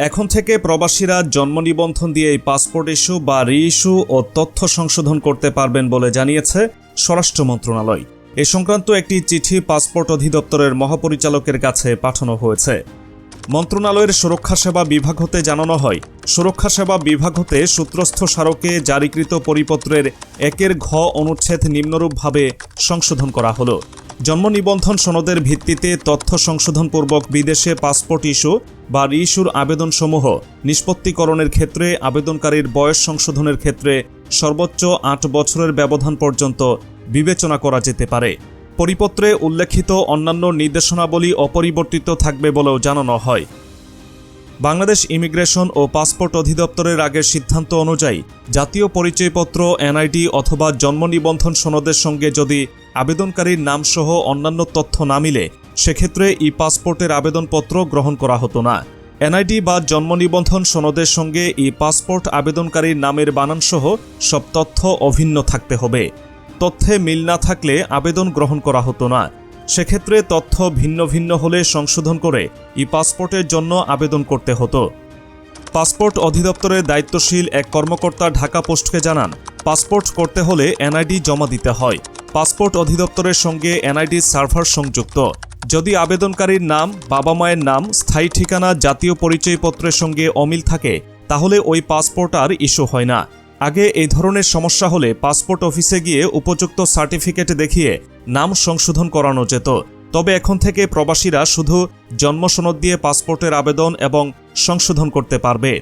এখন থেকে প্রবাসীরা জন্ম নিবন্ধন দিয়ে এই পাসপোর্ট ইস্যু বা রি ইস্যু ও তথ্য সংশোধন করতে পারবেন বলে জানিয়েছে স্বরাষ্ট্র মন্ত্রণালয়। এ সংক্রান্ত একটি চিঠি পাসপোর্ট অধিদপ্তরের মহাপরিচালকের কাছে পাঠানো হয়েছে। মন্ত্রণালয়ের সুরক্ষা সেবা বিভাগ হতে জানানো হয়, সুরক্ষা সেবা বিভাগ হতে সূত্রস্থ স্মারকে জারিকৃত পরিপত্রের একের ঘ অনুচ্ছেদ নিম্নরূপভাবে সংশোধন করা হলো। জন্ম নিবন্ধন সনদের ভিত্তিতে তথ্য সংশোধনপূর্বক বিদেশে পাসপোর্ট ইস্যু বা রিইস্যুর আবেদনসমূহ নিষ্পত্তিকরণের ক্ষেত্রে, আবেদনকারীর বয়স সংশোধনের ক্ষেত্রে সর্বোচ্চ আট বছরের ব্যবধান পর্যন্ত বিবেচনা করা যেতে পারে। পরিপত্রে উল্লেখিত অন্যান্য নির্দেশনাবলী অপরিবর্তিত থাকবে বলেও জানানো হয়। বাংলাদেশ ইমিগ্রেশন ও পাসপোর্ট অধিদপ্তরের আগের সিদ্ধান্ত অনুযায়ী, জাতীয় পরিচয়পত্র, এনআইডি অথবা জন্ম নিবন্ধন সনদের সঙ্গে যদি আবেদনকারীর নামসহ অন্যান্য তথ্য না মিলে সেক্ষেত্রে ই পাসপোর্টের আবেদনপত্র গ্রহণ করা হতো না। এনআইডি বা জন্ম নিবন্ধন সনদের সঙ্গে ই পাসপোর্ট আবেদনকারীর নামের বানানসহ সব তথ্য অভিন্ন থাকতে হবে। তথ্যে মিল না থাকলে আবেদন গ্রহণ করা হতো না। সেক্ষেত্রে তথ্য ভিন্ন ভিন্ন হলে সংশোধন করে ই পাসপোর্টের জন্য আবেদন করতে হতো। পাসপোর্ট অধিদপ্তরের দায়িত্বশীল এক কর্মকর্তা ঢাকা পোস্টকে জানান, পাসপোর্ট করতে হলে এনআইডি জমা দিতে হয়। পাসপোর্ট অধিদপ্তরের সঙ্গে এনআইডি সার্ভার সংযুক্ত। যদি আবেদনকারীর নাম, বাবা মায়ের নাম, স্থায়ী ঠিকানা, জাতীয় পরিচয়পত্রের সঙ্গে অমিল থাকে, তাহলে ওই পাসপোর্ট আর ইস্যু হয় না। আগে এই ধরনের সমস্যা হলে পাসপোর্ট অফিসে গিয়ে উপযুক্ত সার্টিফিকেট দেখিয়ে নাম সংশোধন করানো যেত। তবে এখন থেকে প্রবাসীরা শুধু জন্ম সনদ দিয়ে পাসপোর্টের আবেদন এবং সংশোধন করতে পারবে।